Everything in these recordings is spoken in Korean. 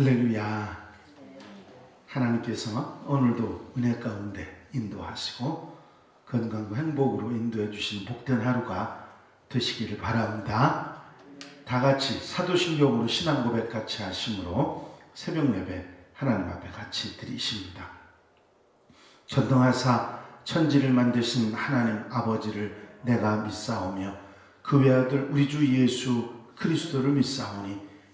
할렐루야. 하나님께서 오늘도 은혜 가운데 인도하시고 건강과 행복으로 인도해 주신 복된 하루가 되시기를 바랍니다. 다 같이 사도신경으로 신앙 고백 같이 하심으로 새벽 예배 하나님 앞에 같이 드리십니다. 전능하사 천지를 만드신 하나님 아버지를 내가 믿사오며 그 외 아들 우리 주 예수 그리스도를 믿사오니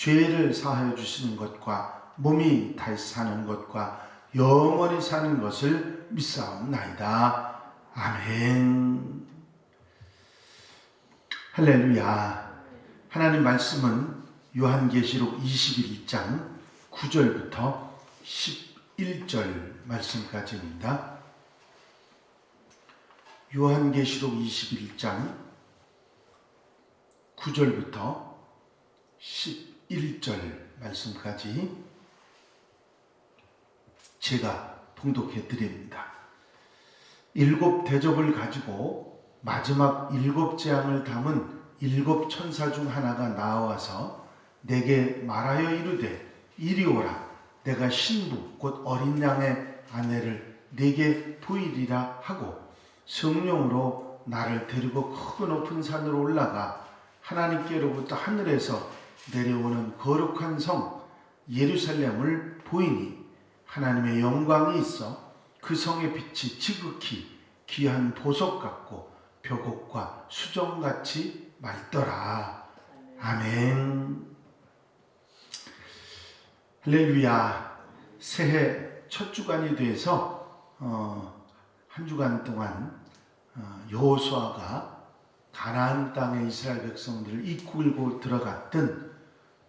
죄를 사하여 주시는 것과 몸이 다시 사는 것과 영원히 사는 것을 믿사옵나이다. 아멘. 할렐루야. 하나님 말씀은 요한계시록 21장 9절부터 11절 말씀까지입니다. 요한계시록 21장 9절부터 11절 말씀까지 제가 봉독해 드립니다. 일곱 대접을 가지고 마지막 일곱 재앙을 담은 일곱 천사 중 하나가 나와서 내게 말하여 이르되 이리 오라 내가 신부 곧 어린 양의 아내를 내게 보이리라 하고 성령으로 나를 데리고 크고 높은 산으로 올라가 하나님께로부터 하늘에서 내려오는 거룩한 성 예루살렘을 보이니 하나님의 영광이 있어 그 성의 빛이 지극히 귀한 보석 같고 벽옥과 수정같이 맑더라. 아멘. 할렐루야. 새해 첫 주간이 돼서 어, 한 주간 동안 어, 여호수아가 가나안 땅의 이스라엘 백성들을 이끌고 들어갔던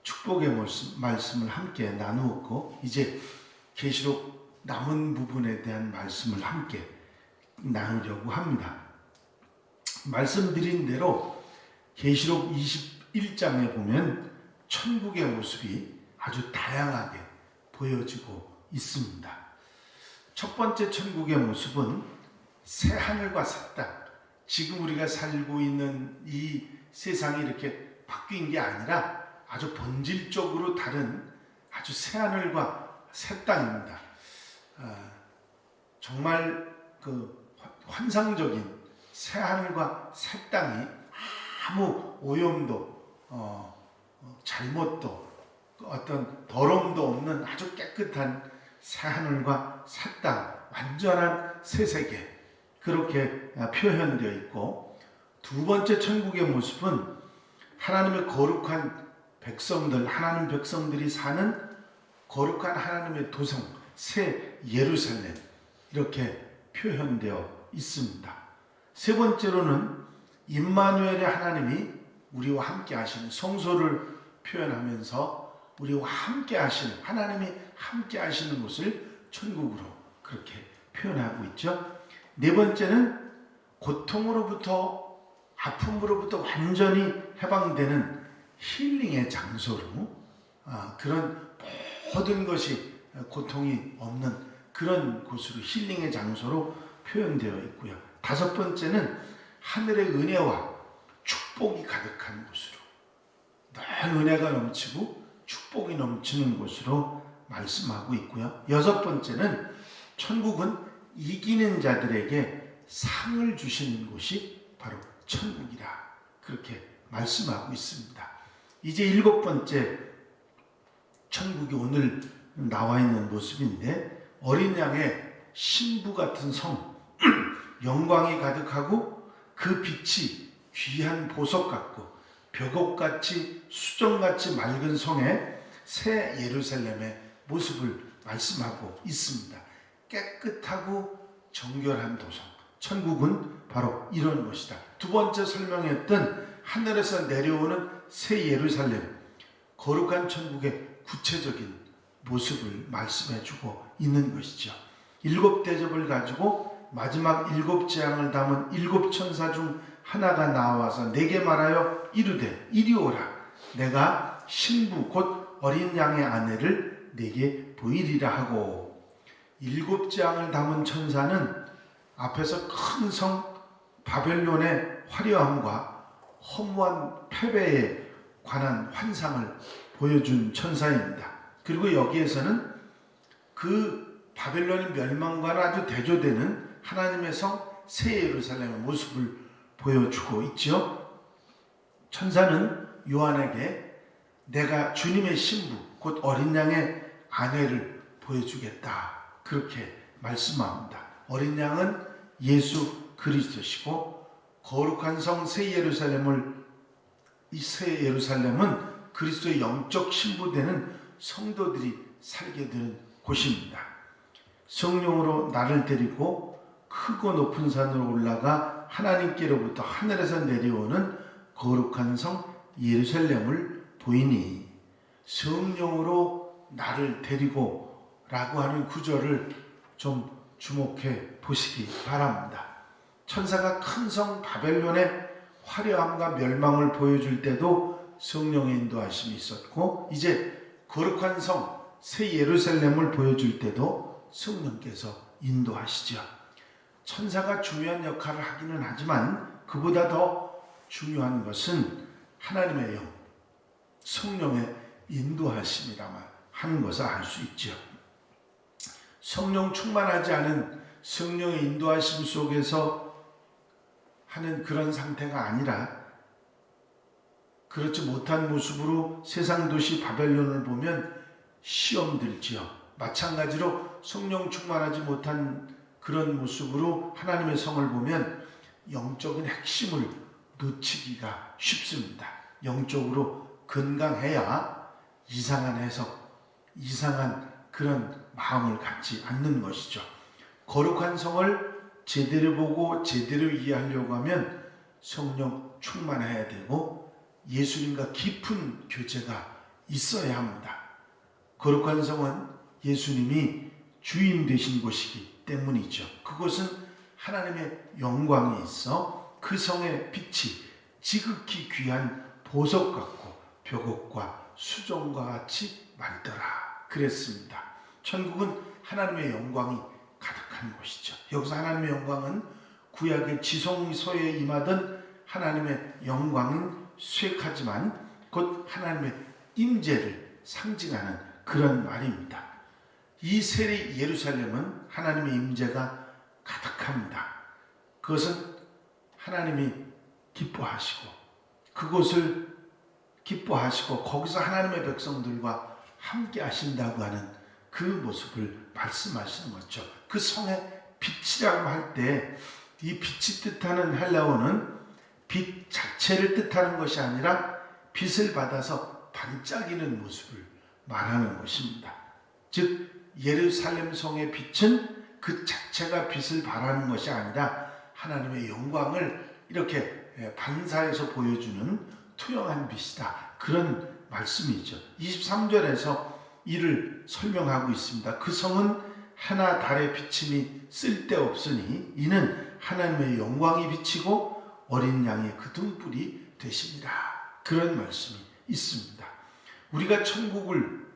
축복의 말씀, 말씀을 함께 나누었고 이제 계시록 남은 부분에 대한 말씀을 함께 나누려고 합니다. 말씀드린 대로 계시록 21장에 보면 천국의 모습이 아주 다양하게 보여지고 있습니다. 첫 번째 천국의 모습은 새 하늘과 새 땅. 지금 우리가 살고 있는 이 세상이 이렇게 바뀐 게 아니라 아주 본질적으로 다른 아주 새 하늘과 새 땅입니다. 아, 정말 그 환상적인 새 하늘과 새 땅이 아무 오염도 어, 어, 잘못도 어떤 더러움도 없는 아주 깨끗한 새 하늘과 새 땅, 완전한 새 세계 그렇게 표현되어 있고 두 번째 천국의 모습은 하나님의 거룩한 백성들, 하나님 백성들이 사는 거룩한 하나님의 도성, 새 예루살렘 이렇게 표현되어 있습니다. 세 번째로는 임마누엘의 하나님이 우리와 함께 하시는 성소를 표현하면서 우리와 함께 하시는 하나님이 함께 하시는 곳을 천국으로 그렇게 표현하고 있죠. 네 번째는 고통으로부터 아픔으로부터 완전히 해방되는 힐링의 장소로 아, 그런 모든 것이 고통이 없는 그런 곳으로 힐링의 장소로 표현되어 있고요. 다섯 번째는 하늘의 은혜와 축복이 가득한 곳으로 늘 은혜가 넘치고 축복이 넘치는 곳으로 말씀하고 있고요. 여섯 번째는 천국은 이기는 자들에게 상을 주시는 곳이 바로 천국이라 그렇게 말씀하고 있습니다. 이제 일곱 번째 천국이 오늘 나와 있는 모습인데 어린 양의 신부 같은 성 영광이 가득하고 그 빛이 귀한 보석 같고 벽옥같이 수정같이 맑은 성의 새 예루살렘의 모습을 말씀하고 있습니다. 깨끗하고 정결한 도성. 천국은 바로 이런 곳이다. 두 번째 설명했던 하늘에서 내려오는 새 예루살렘. 거룩한 천국의 구체적인 모습을 말씀해 주고 있는 것이죠. 일곱 대접을 가지고 마지막 일곱 재앙을 담은 일곱 천사 중 하나가 나와서 내게 말하여 이르되 이리 오라 내가 신부 곧 어린 양의 아내를 내게 보이리라 하고 일곱 재앙을 담은 천사는 앞에서 큰 성 바벨론의 화려함과 허무한 패배에 관한 환상을 보여준 천사입니다. 그리고 여기에서는 그 바벨론의 멸망과는 아주 대조되는 하나님의 성 새 예루살렘의 모습을 보여주고 있죠. 천사는 요한에게 내가 주님의 신부 곧 어린 양의 아내를 보여주겠다 그렇게 말씀합니다. 어린 양은 예수 그리스도시고 거룩한 성 새 예루살렘을 이 새 예루살렘은 그리스도의 영적 신부되는 성도들이 살게 되는 곳입니다. 성령으로 나를 데리고 크고 높은 산으로 올라가 하나님께로부터 하늘에서 내려오는 거룩한 성 예루살렘을 보이니 성령으로 나를 데리고 라고 하는 구절을 좀 주목해 보시기 바랍니다. 천사가 큰 성 바벨론의 화려함과 멸망을 보여줄 때도 성령의 인도하심이 있었고 이제 거룩한 성 새 예루살렘을 보여줄 때도 성령께서 인도하시죠. 천사가 중요한 역할을 하기는 하지만 그보다 더 중요한 것은 하나님의 영, 성령의 인도하심이라만 하는 것을 알 수 있죠. 성령 충만하지 않은 성령의 인도하심 속에서 하는 그런 상태가 아니라 그렇지 못한 모습으로 세상 도시 바벨론을 보면 시험 들지요. 마찬가지로 성령 충만하지 못한 그런 모습으로 하나님의 성을 보면 영적인 핵심을 놓치기가 쉽습니다. 영적으로 건강해야 이상한 해석, 이상한 그런 마음을 갖지 않는 것이죠. 거룩한 성을 제대로 보고 제대로 이해하려고 하면 성령 충만해야 되고 예수님과 깊은 교제가 있어야 합니다. 거룩한 성은 예수님이 주인 되신 곳이기 때문이죠. 그곳은 하나님의 영광이 있어 그 성의 빛이 지극히 귀한 보석 같고 벽옥과 수정과 같이 맑더라 그랬습니다. 천국은 하나님의 영광이 가득한 곳이죠. 여기서 하나님의 영광은 구약의 지성소에 임하던 하나님의 영광은 수액하지만 곧 하나님의 임재를 상징하는 그런 말입니다. 이 세리 예루살렘은 하나님의 임재가 가득합니다. 그것은 하나님이 기뻐하시고 그곳을 기뻐하시고 거기서 하나님의 백성들과 함께 하신다고 하는 그 모습을 말씀하시는 거죠. 그 성의 빛이라고 할 때 이 빛이 뜻하는 헬라어는 빛 자체를 뜻하는 것이 아니라 빛을 받아서 반짝이는 모습을 말하는 것입니다. 즉 예루살렘 성의 빛은 그 자체가 빛을 발하는 것이 아니라 하나님의 영광을 이렇게 반사해서 보여주는 투영한 빛이다. 그런 말씀이죠. 23절에서 이를 설명하고 있습니다. 그 성은 하나 달의 비침이 쓸데없으니 이는 하나님의 영광이 비치고 어린 양의 그 등불이 되십니다. 그런 말씀이 있습니다. 우리가 천국을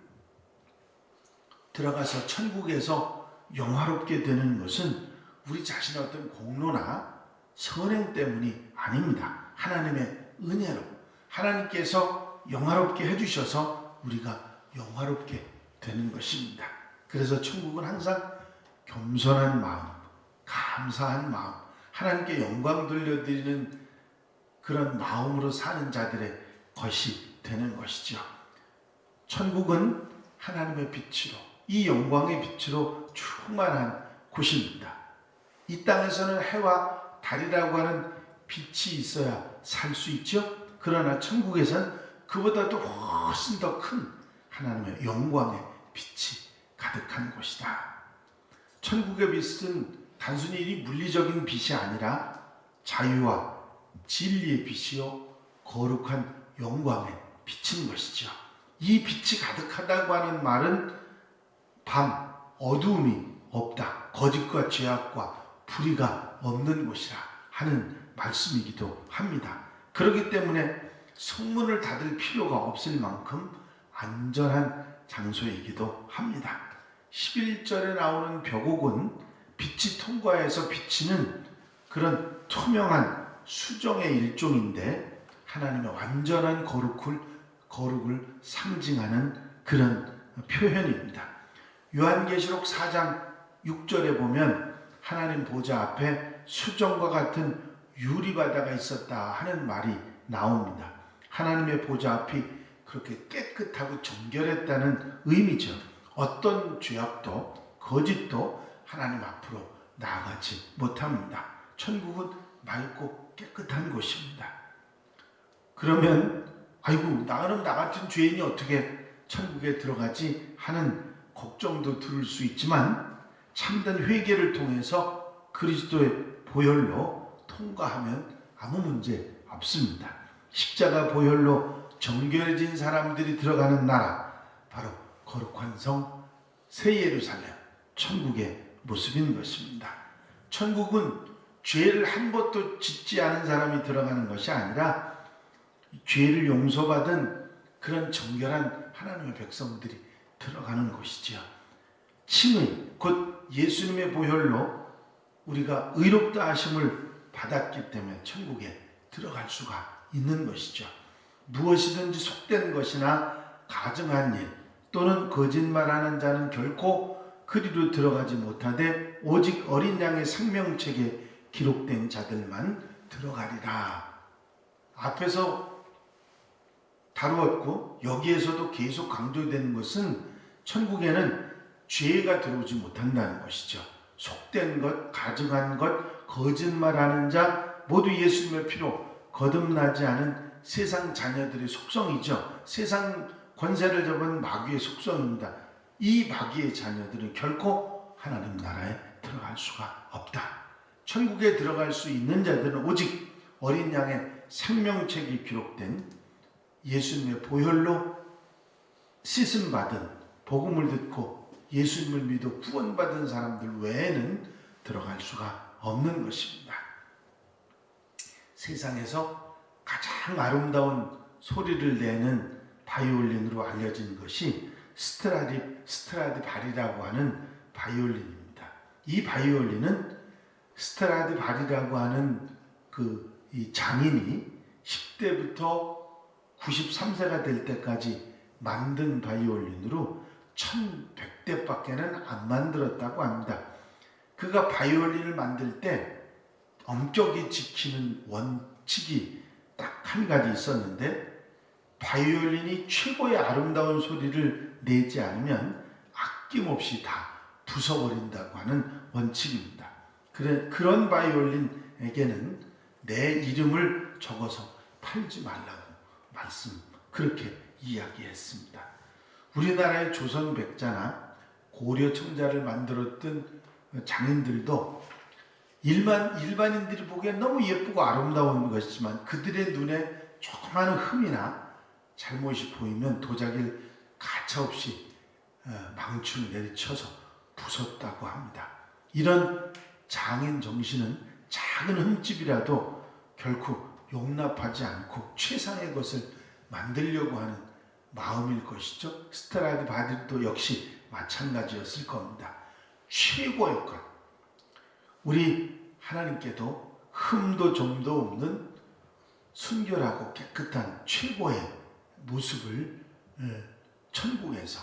들어가서 천국에서 영화롭게 되는 것은 우리 자신의 어떤 공로나 선행 때문이 아닙니다. 하나님의 은혜로 하나님께서 영화롭게 해주셔서 우리가 영화롭게 되는 것입니다. 그래서 천국은 항상 겸손한 마음, 감사한 마음, 하나님께 영광 돌려드리는 그런 마음으로 사는 자들의 것이 되는 것이죠. 천국은 하나님의 빛으로 이 영광의 빛으로 충만한 곳입니다. 이 땅에서는 해와 달이라고 하는 빛이 있어야 살 수 있죠. 그러나 천국에선 그보다도 훨씬 더 큰 하나님의 영광의 빛이 가득한 곳이다. 천국의 빛은 단순히 이 물리적인 빛이 아니라 자유와 진리의 빛이요 거룩한 영광의 빛인 것이죠. 이 빛이 가득하다고 하는 말은 밤 어두움이 없다. 거짓과 죄악과 불의가 없는 곳이라 하는 말씀이기도 합니다. 그렇기 때문에 성문을 닫을 필요가 없을 만큼 안전한 장소이기도 합니다. 11절에 나오는 벽옥은 빛이 통과해서 비치는 그런 투명한 수정의 일종인데 하나님의 완전한 거룩을 거룩을 상징하는 그런 표현입니다. 요한계시록 4장 6절에 보면 하나님 보좌 앞에 수정과 같은 유리바다가 있었다 하는 말이 나옵니다. 하나님의 보좌 앞이 그렇게 깨끗하고 정결했다는 의미죠. 어떤 죄악도 거짓도 하나님 앞으로 나아가지 못합니다. 천국은 맑고 깨끗한 곳입니다. 그러면 아이고 나는 나 같은 죄인이 어떻게 천국에 들어가지 하는 걱정도 들을 수 있지만 참된 회개를 통해서 그리스도의 보혈로 통과하면 아무 문제 없습니다. 십자가 보혈로 정결해진 사람들이 들어가는 나라 바로 거룩한 성 새 예루살렘 천국의 모습인 것입니다. 천국은 죄를 한 번도 짓지 않은 사람이 들어가는 것이 아니라 죄를 용서받은 그런 정결한 하나님의 백성들이 들어가는 곳이지요. 칭의 곧 예수님의 보혈로 우리가 의롭다 하심을 받았기 때문에 천국에 들어갈 수가 있는 것이죠. 무엇이든지 속된 것이나 가증한 일 또는 거짓말하는 자는 결코 그리로 들어가지 못하되 오직 어린 양의 생명책에 기록된 자들만 들어가리라. 앞에서 다루었고 여기에서도 계속 강조되는 것은 천국에는 죄가 들어오지 못한다는 것이죠. 속된 것, 가증한 것, 거짓말하는 자 모두 예수님의 피로 거듭나지 않은 세상 자녀들의 속성이죠. 세상 권세를 잡은 마귀의 속성입니다. 이 마귀의 자녀들은 결코 하나님 나라에 들어갈 수가 없다. 천국에 들어갈 수 있는 자들은 오직 어린 양의 생명책이 기록된 예수님의 보혈로 씻음 받은 복음을 듣고 예수님을 믿어 구원받은 사람들 외에는 들어갈 수가 없는 것입니다. 세상에서 가장 아름다운 소리를 내는 바이올린으로 알려진 것이 스트라디 스트라디 발이라고 하는 바이올린입니다. 이 바이올린은 스트라디 발이라고 하는 그이 장인이 10대부터 93세가 될 때까지 만든 바이올린으로 1100대밖에는 안 만들었다고 합니다. 그가 바이올린을 만들 때 엄격히 지키는 원칙이 딱 한 가지 있었는데 바이올린이 최고의 아름다운 소리를 내지 않으면 아낌없이 다 부숴버린다고 하는 원칙입니다. 그래, 그런 바이올린에게는 내 이름을 적어서 팔지 말라고 말씀 그렇게 이야기했습니다. 우리나라의 조선 백자나 고려 청자를 만들었던 장인들도 일반 일반인들이 보기엔 너무 예쁘고 아름다운 것이지만 그들의 눈에 조그마한 흠이나 잘못이 보이면 도자기를 가차없이 어, 망치로 내리쳐서 부쉈다고 합니다. 이런 장인 정신은 작은 흠집이라도 결코 용납하지 않고 최상의 것을 만들려고 하는 마음일 것이죠. 스트라디 바디도 역시 마찬가지였을 겁니다. 최고의 것. 우리 하나님께도 흠도 점도 없는 순결하고 깨끗한 최고의 모습을 예, 천국에서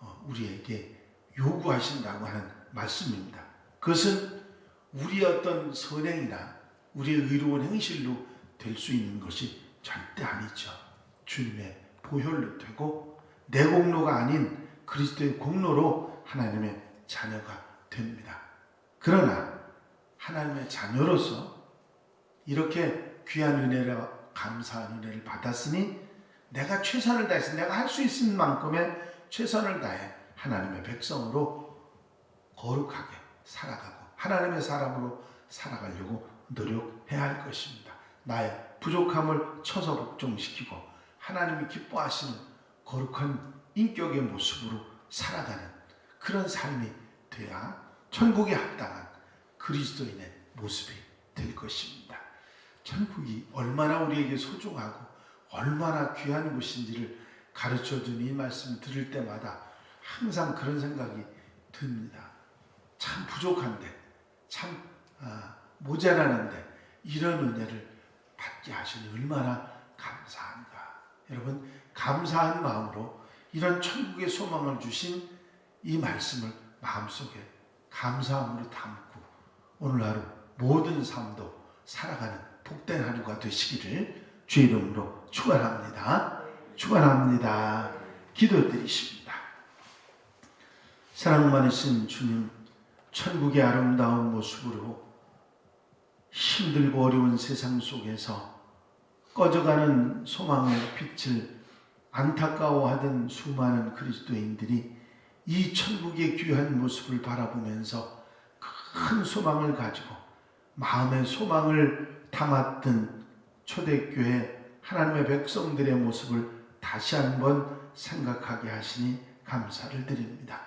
어, 우리에게 요구하신다고 하는 말씀입니다. 그것은 우리 어떤 선행이나 우리의 의로운 행실로 될 수 있는 것이 절대 아니죠. 주님의 보혈로 되고 내 공로가 아닌 그리스도의 공로로 하나님의 자녀가 됩니다. 그러나 하나님의 자녀로서 이렇게 귀한 은혜라 감사한 은혜를 받았으니 내가 최선을 다해서 내가 할 수 있는 만큼의 최선을 다해 하나님의 백성으로 거룩하게 살아가고 하나님의 사람으로 살아가려고 노력해야 할 것입니다. 나의 부족함을 쳐서 복종시키고 하나님이 기뻐하시는 거룩한 인격의 모습으로 살아가는 그런 삶이 돼야 천국에 합당한 그리스도인의 모습이 될 것입니다. 천국이 얼마나 우리에게 소중하고 얼마나 귀한 곳인지를 가르쳐 준 이 말씀 들을 때마다 항상 그런 생각이 듭니다. 참 부족한데, 참 아, 모자라는데 이런 은혜를 받게 하시니 얼마나 감사한가. 여러분 감사한 마음으로 이런 천국의 소망을 주신 이 말씀을 마음속에 감사함으로 담고 오늘 하루 모든 삶도 살아가는 복된 하루가 되시기를 주 이름으로 축원합니다. 축원합니다. 기도드리십니다. 사랑 많으신 주님, 천국의 아름다운 모습으로 힘들고 어려운 세상 속에서 꺼져가는 소망의 빛을 안타까워하던 수많은 그리스도인들이 이 천국의 귀한 모습을 바라보면서 큰 소망을 가지고 마음의 소망을 담았던 초대교회 하나님의 백성들의 모습을 다시 한번 생각하게 하시니 감사를 드립니다.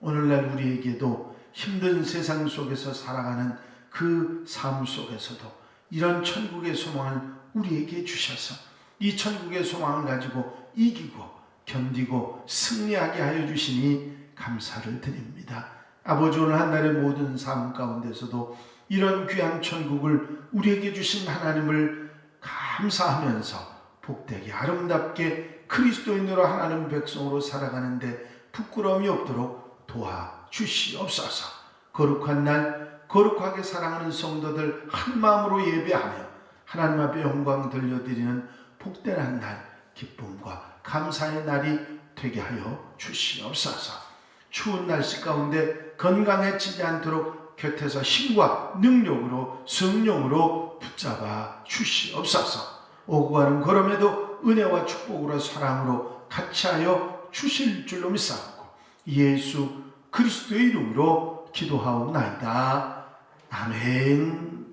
오늘날 우리에게도 힘든 세상 속에서 살아가는 그 삶 속에서도 이런 천국의 소망을 우리에게 주셔서 이 천국의 소망을 가지고 이기고 견디고 승리하게 하여 주시니 감사를 드립니다. 아버지 오늘 한 날의 모든 삶 가운데서도 이런 귀한 천국을 우리에게 주신 하나님을 감사하면서 복되게 아름답게 그리스도인으로 하나님 백성으로 살아가는데 부끄러움이 없도록 도와 주시옵소서. 거룩한 날 거룩하게 사랑하는 성도들 한 마음으로 예배하며 하나님 앞에 영광 돌려드리는 복된 날 기쁨과 감사의 날이 되게 하여 주시옵소서. 추운 날씨 가운데 건강해지지 않도록 곁에서 힘과 능력으로 성령으로 붙잡아 주시옵소서. 오고 가는 걸음에도 은혜와 축복으로 사랑으로 같이하여 주실 줄로 믿사옵고 예수 그리스도의 이름으로 기도하옵나이다. 아멘.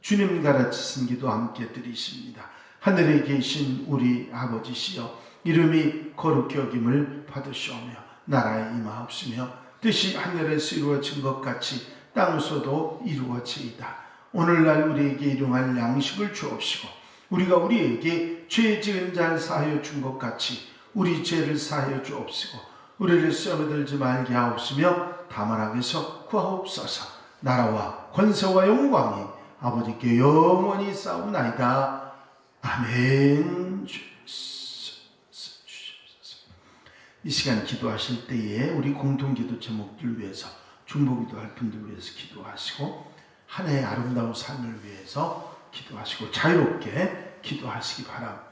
주님 가르치신 기도 함께 드리십니다. 하늘에 계신 우리 아버지시여 이름이 거룩히 여김을 받으시오며 나라에 임하옵시며 뜻이 하늘에서 이루어진 것 같이 땅에서도 이루어지이다. 오늘날 우리에게 일용할 양식을 주옵시고 우리가 우리에게 죄 지은 자를 사하여 준 것 같이 우리 죄를 사하여 주옵시고 우리를 시험에 들지 말게 하옵시며 다만 악에서 구하옵소서. 나라와 권세와 영광이 아버지께 영원히 싸움나이다. 아멘 이 시간 기도하실 때에 우리 공통 기도 제목들 위해서 중보기도 할 분들 위해서 기도하시고 한 해의 아름다운 삶을 위해서 기도하시고 자유롭게 기도하시기 바랍니다.